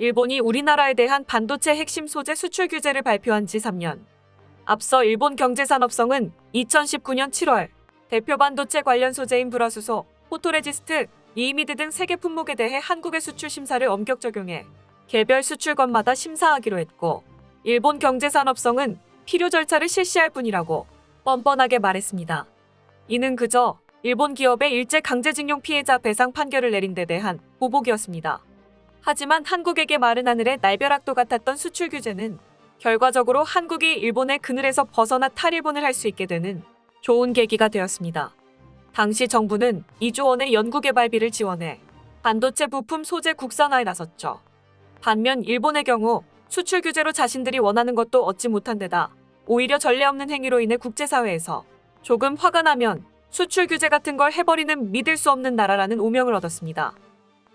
일본이 우리나라에 대한 반도체 핵심 소재 수출 규제를 발표한 지 3년. 앞서 일본 경제산업성은 2019년 7월 대표 반도체 관련 소재인 불화수소, 포토레지스트, 리미드 등 세계 품목에 대해 한국의 수출 심사를 엄격 적용해 개별 수출권마다 심사하기로 했고 일본 경제산업성은 필요 절차를 실시할 뿐이라고 뻔뻔하게 말했습니다. 이는 그저 일본 기업의 일제 강제징용 피해자 배상 판결을 내린 데 대한 보복이었습니다. 하지만 한국에게 마른 하늘에 날벼락도 같았던 수출 규제는 결과적으로 한국이 일본의 그늘에서 벗어나 탈일본을 할 수 있게 되는 좋은 계기가 되었습니다. 당시 정부는 2조 원의 연구개발비를 지원해 반도체 부품 소재 국산화에 나섰죠. 반면 일본의 경우 수출 규제로 자신들이 원하는 것도 얻지 못한 데다 오히려 전례 없는 행위로 인해 국제사회에서 조금 화가 나면 수출 규제 같은 걸 해버리는 믿을 수 없는 나라라는 오명을 얻었습니다.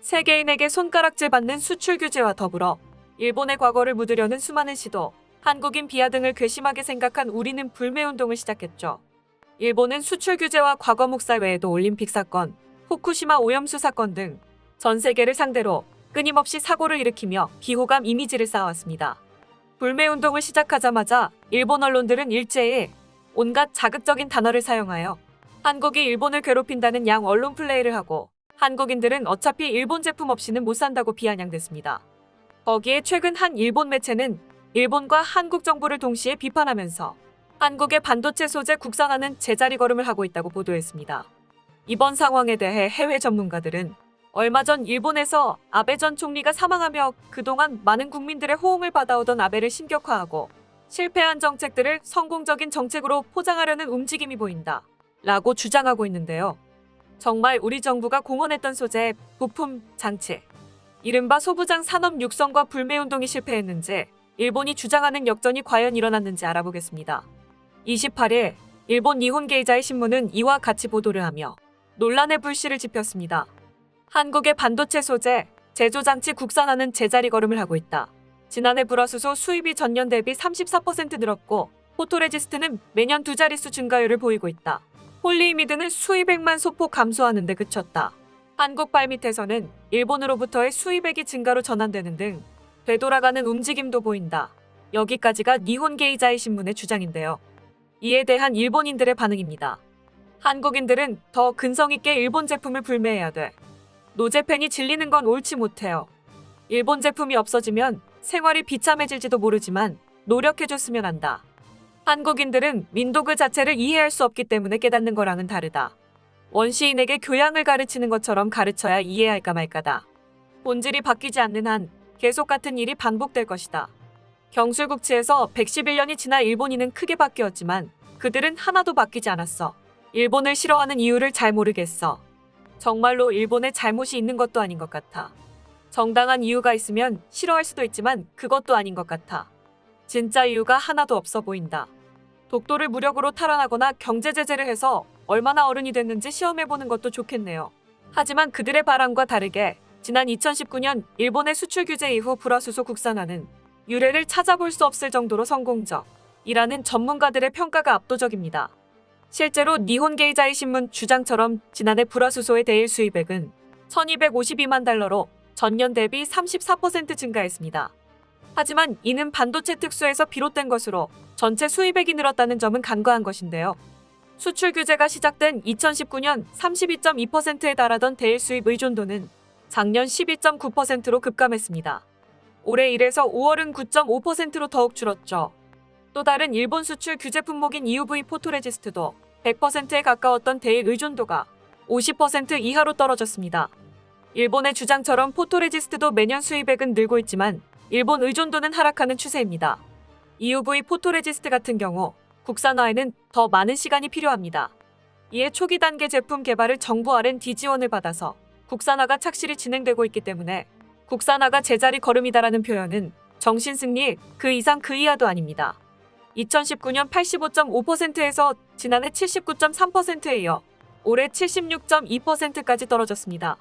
세계인에게 손가락질 받는 수출 규제와 더불어 일본의 과거를 묻으려는 수많은 시도, 한국인 비하 등을 괘씸하게 생각한 우리는 불매운동을 시작했죠. 일본은 수출 규제와 과거 묵살 외에도 올림픽 사건, 후쿠시마 오염수 사건 등 전 세계를 상대로 끊임없이 사고를 일으키며 비호감 이미지를 쌓아왔습니다. 불매운동을 시작하자마자 일본 언론들은 일제히 온갖 자극적인 단어를 사용하여 한국이 일본을 괴롭힌다는 양 언론 플레이를 하고 한국인들은 어차피 일본 제품 없이는 못 산다고 비아냥댔습니다. 거기에 최근 한 일본 매체는 일본과 한국 정부를 동시에 비판하면서 한국의 반도체 소재 국산화는 제자리 걸음을 하고 있다고 보도했습니다. 이번 상황에 대해 해외 전문가들은 얼마 전 일본에서 아베 전 총리가 사망하며 그동안 많은 국민들의 호응을 받아오던 아베를 신격화하고 실패한 정책들을 성공적인 정책으로 포장하려는 움직임이 보인다. 라고 주장하고 있는데요. 정말 우리 정부가 공헌했던 소재, 부품, 장치, 이른바 소부장 산업 육성과 불매운동이 실패했는지 일본이 주장하는 역전이 과연 일어났는지 알아보겠습니다. 28일 일본 니혼게이자의 신문은 이와 같이 보도를 하며 논란의 불씨를 지폈습니다. 한국의 반도체 소재, 제조 장치 국산화는 제자리 걸음을 하고 있다. 지난해 불화수소 수입이 전년 대비 34% 늘었고 포토레지스트는 매년 두 자릿수 증가율을 보이고 있다. 폴리이미드는 수입액만 소폭 감소하는 데 그쳤다. 한국 발밑에서는 일본으로부터의 수입액이 증가로 전환되는 등 되돌아가는 움직임도 보인다. 여기까지가 니혼 게이자의 신문의 주장인데요. 이에 대한 일본인들의 반응입니다. 한국인들은 더 근성 있게 일본 제품을 불매해야 돼. 노제팬이 질리는 건 옳지 못해요. 일본 제품이 없어지면 생활이 비참해질지도 모르지만 노력해줬으면 한다. 한국인들은 민도그 자체를 이해할 수 없기 때문에 깨닫는 거랑은 다르다. 원시인에게 교양을 가르치는 것처럼 가르쳐야 이해할까 말까다. 본질이 바뀌지 않는 한 계속 같은 일이 반복될 것이다. 경술국치에서 111년이 지나 일본인은 크게 바뀌었지만 그들은 하나도 바뀌지 않았어. 일본을 싫어하는 이유를 잘 모르겠어. 정말로 일본에 잘못이 있는 것도 아닌 것 같아. 정당한 이유가 있으면 싫어할 수도 있지만 그것도 아닌 것 같아. 진짜 이유가 하나도 없어 보인다. 독도를 무력으로 탈환하거나 경제 제재를 해서 얼마나 어른이 됐는지 시험해보는 것도 좋겠네요. 하지만 그들의 바람과 다르게 지난 2019년 일본의 수출 규제 이후 불화수소 국산화는 유래를 찾아볼 수 없을 정도로 성공적이라는 전문가들의 평가가 압도적입니다. 실제로 니혼 게이자이 신문 주장처럼 지난해 불화수소의 대일 수입액은 1252만 달러로 전년 대비 34% 증가했습니다. 하지만 이는 반도체 특수에서 비롯된 것으로 전체 수입액이 늘었다는 점은 간과한 것인데요. 수출 규제가 시작된 2019년 32.2%에 달하던 대일 수입 의존도는 작년 12.9%로 급감했습니다. 올해 1에서 5월은 9.5%로 더욱 줄었죠. 또 다른 일본 수출 규제 품목인 EUV 포토레지스트도 100%에 가까웠던 대일 의존도가 50% 이하로 떨어졌습니다. 일본의 주장처럼 포토레지스트도 매년 수입액은 늘고 있지만 일본 의존도는 하락하는 추세입니다. EUV 포토레지스트 같은 경우 국산화에는 더 많은 시간이 필요합니다. 이에 초기 단계 제품 개발을 정부 R&D 지원을 받아서 국산화가 착실히 진행되고 있기 때문에 국산화가 제자리 걸음이다라는 표현은 정신승리 그 이상 그 이하도 아닙니다. 2019년 85.5%에서 지난해 79.3%에 이어 올해 76.2%까지 떨어졌습니다.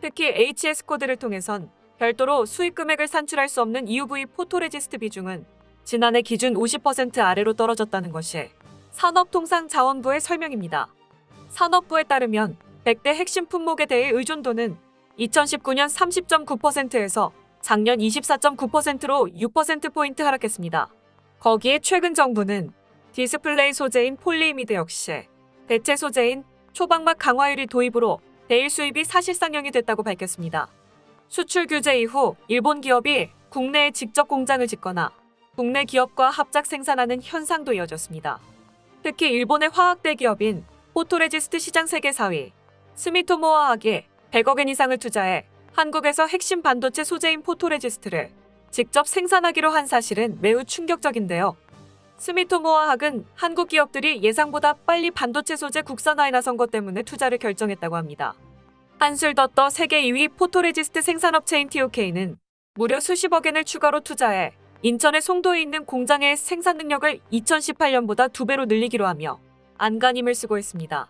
특히 HS 코드를 통해선 별도로 수익 금액을 산출할 수 없는 EUV 포토레지스트 비중은 지난해 기준 50% 아래로 떨어졌다는 것이 산업통상자원부의 설명입니다. 산업부에 따르면 100대 핵심 품목에 대해 의존도는 2019년 30.9%에서 작년 24.9%로 6%포인트 하락했습니다. 거기에 최근 정부는 디스플레이 소재인 폴리이미드 역시 대체 소재인 초방막 강화유리 도입으로 대일 수입이 사실상영이 됐다고 밝혔습니다. 수출 규제 이후 일본 기업이 국내에 직접 공장을 짓거나 국내 기업과 합작 생산하는 현상도 이어졌습니다. 특히 일본의 화학대 기업인 포토레지스트 시장 세계 4위 스미토모 화학이 100억 엔 이상을 투자해 한국에서 핵심 반도체 소재인 포토레지스트를 직접 생산하기로 한 사실은 매우 충격적인데요. 스미토모 화학은 한국 기업들이 예상보다 빨리 반도체 소재 국산화에 나선 것 때문에 투자를 결정했다고 합니다. 한술 더 떠 세계 2위 포토레지스트 생산업체인 TOK는 무려 수십억 엔을 추가로 투자해 인천의 송도에 있는 공장의 생산 능력을 2018년보다 두 배로 늘리기로 하며 안간힘을 쓰고 있습니다.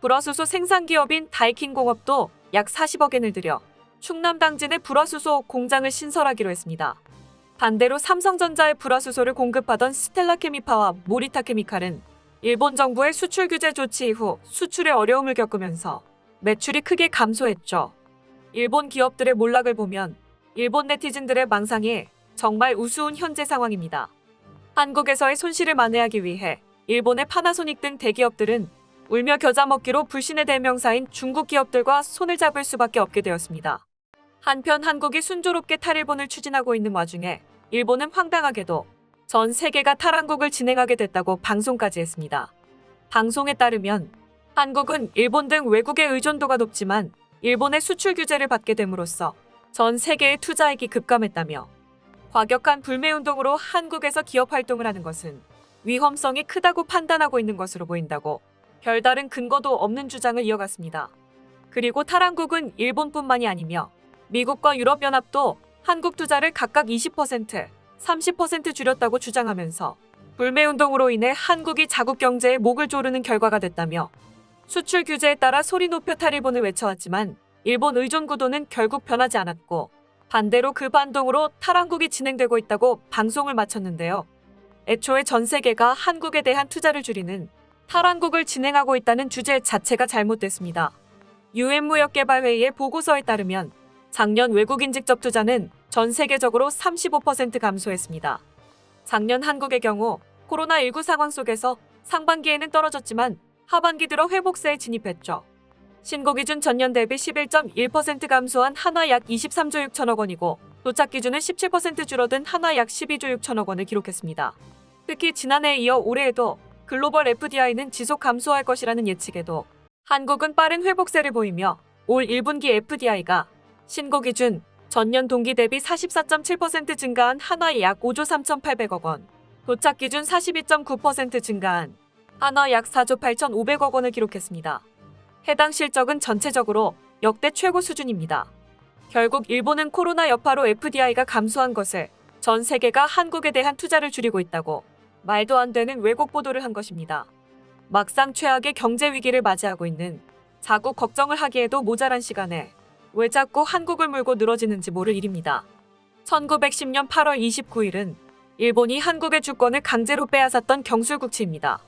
불화수소 생산 기업인 다이킹공업도 약 40억 엔을 들여 충남 당진의 불화수소 공장을 신설하기로 했습니다. 반대로 삼성전자의 불화수소를 공급하던 스텔라 케미파와 모리타 케미칼은 일본 정부의 수출 규제 조치 이후 수출에 어려움을 겪으면서 매출이 크게 감소했죠. 일본 기업들의 몰락을 보면 일본 네티즌들의 망상이 정말 우스운 현재 상황입니다. 한국에서의 손실을 만회하기 위해 일본의 파나소닉 등 대기업들은 울며 겨자 먹기로 불신의 대명사인 중국 기업들과 손을 잡을 수밖에 없게 되었습니다. 한편 한국이 순조롭게 탈일본을 추진하고 있는 와중에 일본은 황당하게도 전 세계가 탈한국을 진행하게 됐다고 방송까지 했습니다. 방송에 따르면 한국은 일본 등 외국의 의존도가 높지만 일본의 수출 규제를 받게 됨으로써 전 세계의 투자액이 급감했다며 과격한 불매운동으로 한국에서 기업 활동을 하는 것은 위험성이 크다고 판단하고 있는 것으로 보인다고 별다른 근거도 없는 주장을 이어갔습니다. 그리고 탈한국은 일본뿐만이 아니며 미국과 유럽연합도 한국 투자를 각각 20%, 30% 줄였다고 주장하면서 불매운동으로 인해 한국이 자국 경제에 목을 조르는 결과가 됐다며 수출 규제에 따라 소리 높여 탈일본을 외쳐왔지만 일본 의존 구도는 결국 변하지 않았고 반대로 그 반동으로 탈한국이 진행되고 있다고 방송을 마쳤는데요. 애초에 전 세계가 한국에 대한 투자를 줄이는 탈한국을 진행하고 있다는 주제 자체가 잘못됐습니다. 유엔 무역개발회의의 보고서에 따르면 작년 외국인 직접 투자는 전 세계적으로 35% 감소했습니다. 작년 한국의 경우 코로나19 상황 속에서 상반기에는 떨어졌지만 하반기 들어 회복세에 진입했죠. 신고 기준 전년 대비 11.1% 감소한 한화 약 23조 6천억 원이고 도착 기준은 17% 줄어든 한화 약 12조 6천억 원을 기록했습니다. 특히 지난해에 이어 올해에도 글로벌 FDI는 지속 감소할 것이라는 예측에도 한국은 빠른 회복세를 보이며 올 1분기 FDI가 신고 기준 전년 동기 대비 44.7% 증가한 한화 약 5조 3,800억 원, 도착 기준 42.9% 증가한 한화 약 4조 8,500억 원을 기록했습니다. 해당 실적은 전체적으로 역대 최고 수준입니다. 결국 일본은 코로나 여파로 FDI가 감소한 것을 전 세계가 한국에 대한 투자를 줄이고 있다고 말도 안 되는 왜곡 보도를 한 것입니다. 막상 최악의 경제 위기를 맞이하고 있는 자국 걱정을 하기에도 모자란 시간에 왜 자꾸 한국을 물고 늘어지는지 모를 일입니다. 1910년 8월 29일은 일본이 한국의 주권을 강제로 빼앗았던 경술국치입니다.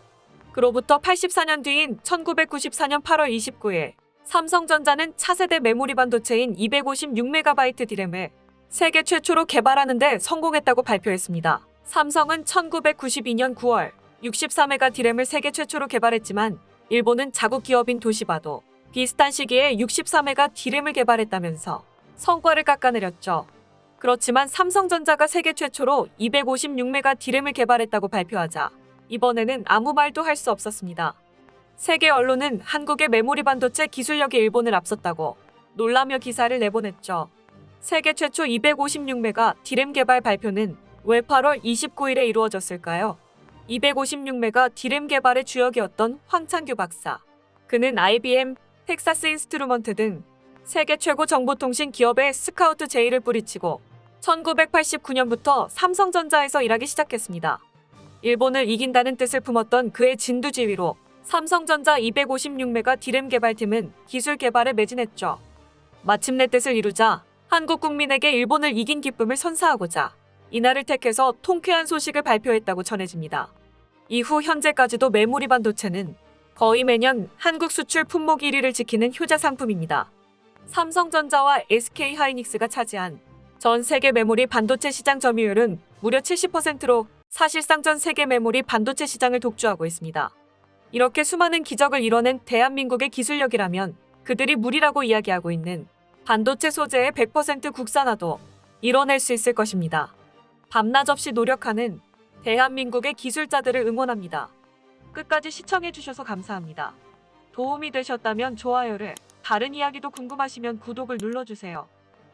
그로부터 84년 뒤인 1994년 8월 29일 삼성전자는 차세대 메모리 반도체인 256MB 디램을 세계 최초로 개발하는 데 성공했다고 발표했습니다. 삼성은 1992년 9월 63메가 디램을 세계 최초로 개발했지만 일본은 자국 기업인 도시바도 비슷한 시기에 64메가 디램을 개발했다면서 성과를 깎아내렸죠. 그렇지만 삼성전자가 세계 최초로 256메가 디램을 개발했다고 발표하자 이번에는 아무 말도 할 수 없었습니다. 세계 언론은 한국의 메모리 반도체 기술력이 일본을 앞섰다고 놀라며 기사를 내보냈죠. 세계 최초 256메가 디램 개발 발표는 왜 8월 29일에 이루어졌을까요? 256메가 디램 개발의 주역이었던 황창규 박사. 그는 IBM, 텍사스 인스트루먼트 등 세계 최고 정보통신 기업의 스카우트 제의를 뿌리치고 1989년부터 삼성전자에서 일하기 시작했습니다. 일본을 이긴다는 뜻을 품었던 그의 진두지휘로 삼성전자 256메가 디램 개발팀은 기술 개발에 매진했죠. 마침내 뜻을 이루자 한국 국민에게 일본을 이긴 기쁨을 선사하고자 이날을 택해서 통쾌한 소식을 발표했다고 전해집니다. 이후 현재까지도 메모리 반도체는 거의 매년 한국 수출 품목 1위를 지키는 효자 상품입니다. 삼성전자와 SK 하이닉스가 차지한 전 세계 메모리 반도체 시장 점유율은 무려 70%로 사실상 전 세계 메모리 반도체 시장을 독주하고 있습니다. 이렇게 수많은 기적을 이뤄낸 대한민국의 기술력이라면 그들이 무리라고 이야기하고 있는 반도체 소재의 100% 국산화도 이뤄낼 수 있을 것입니다. 밤낮 없이 노력하는 대한민국의 기술자들을 응원합니다. 끝까지 시청해주셔서 감사합니다. 도움이 되셨다면 좋아요를, 다른 이야기도 궁금하시면 구독을 눌러주세요.